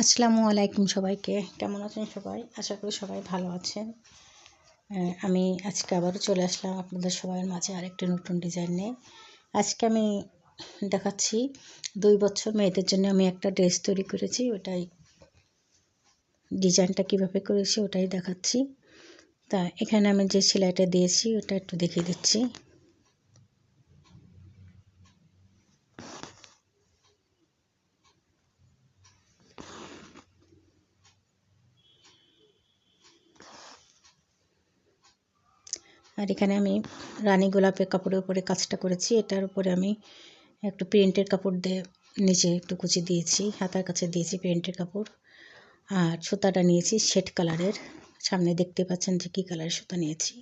আসসালামু আলাইকুম সবাইকে। কেমন আছেন সবাই? আশা করি সবাই ভালো আছেন। আমি আজকে আবারও চলে আসলাম আপনাদের সবার মাঝে আরেকটি নতুন ডিজাইন নিয়ে। আজকে আমি দেখাচ্ছি দুই বছর মেয়েদের জন্য আমি একটা ড্রেস তৈরি করেছি, ওটাই ডিজাইনটা কীভাবে করেছি ওটাই দেখাচ্ছি। তা এখানে আমি যে সেলাইটা দিয়েছি, ওটা একটু দেখিয়ে দিচ্ছি। আর এখানে আমি রানী গোলাপের কাপড়ের উপরে কাজটা করেছি। এটার উপরে আমি একটু প্রিন্টের কাপড় দিয়ে নিচে একটু কুচি দিয়েছি, হাতার কাছে দিয়েছি প্রিন্টের কাপড়। আর সুতাটা নিয়েছি শেড কালারের। সামনে দেখতে পাচ্ছেন যে কী কালারের সুতা নিয়েছি।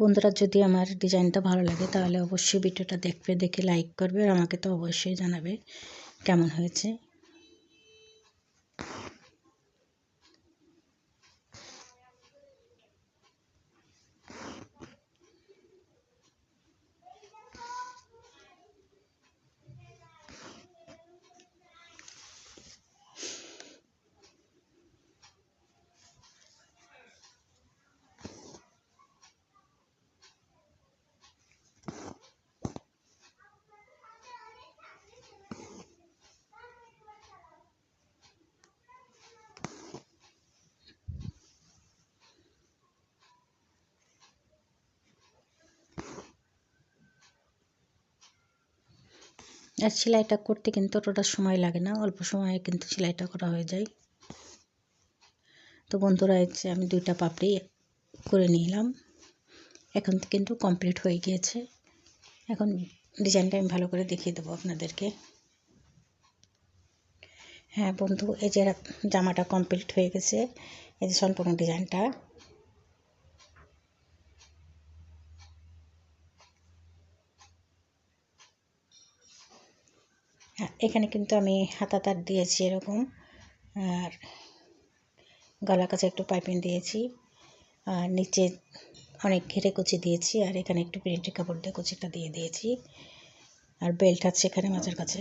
বন্ধুরা, যদি আমার ডিজাইনটা ভালো লাগে, তাহলে অবশ্যই ভিডিওটা দেখবে, দেখে লাইক করবে, আর আমাকে তো অবশ্যই জানাবে কেমন হয়েছে। আর সেলাইটা করতে কিন্তু অতটা সময় লাগে না, অল্প সময়ে কিন্তু সেলাইটা করা হয়ে যায়। তো বন্ধুরা হচ্ছে আমি দুইটা পাপড়ি করে নিলাম, এখন কিন্তু কমপ্লিট হয়ে গিয়েছে। এখন ডিজাইনটা আমি ভালো করে দেখিয়ে দেবো আপনাদেরকে। হ্যাঁ বন্ধু, এই যে জামাটা কমপ্লিট হয়ে গেছে, এই যে সম্পূর্ণ ডিজাইনটা। এখানে কিন্তু আমি হাতা তার দিয়েছি এরকম। আর গলা কাছে একটু পাইপিং দিয়েছি। আর নিচে অনেক ঘেরে কুচি দিয়েছি। আর এখানে একটু প্রিন্টের কাপড় দিয়ে কুচিটা দিয়ে দিয়েছি। আর বেল্ট আছে এখানে মাঝের কাছে।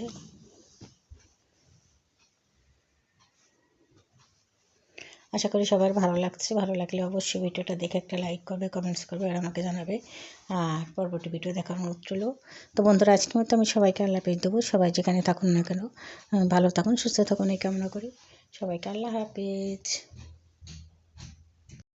আশা করি সবার ভালো লাগছে। ভালো লাগলে অবশ্যই ভিডিওটা দেখে একটা লাইক করবে কমেন্টস করবে আর আমাকে জানাবে। আর পরবর্তী ভিডিও দেখার অনুরোধ রইল। তো বন্ধুরা, আজকের মতো আমি সবাইকে আল্লাহ পেয়ে দেবো। সবাই যেখানে থাকুন না কেন ভালো থাকুন, সুস্থ থাকুন এই কামনা করি। সবাইকে আল্লাহ হাফেজ।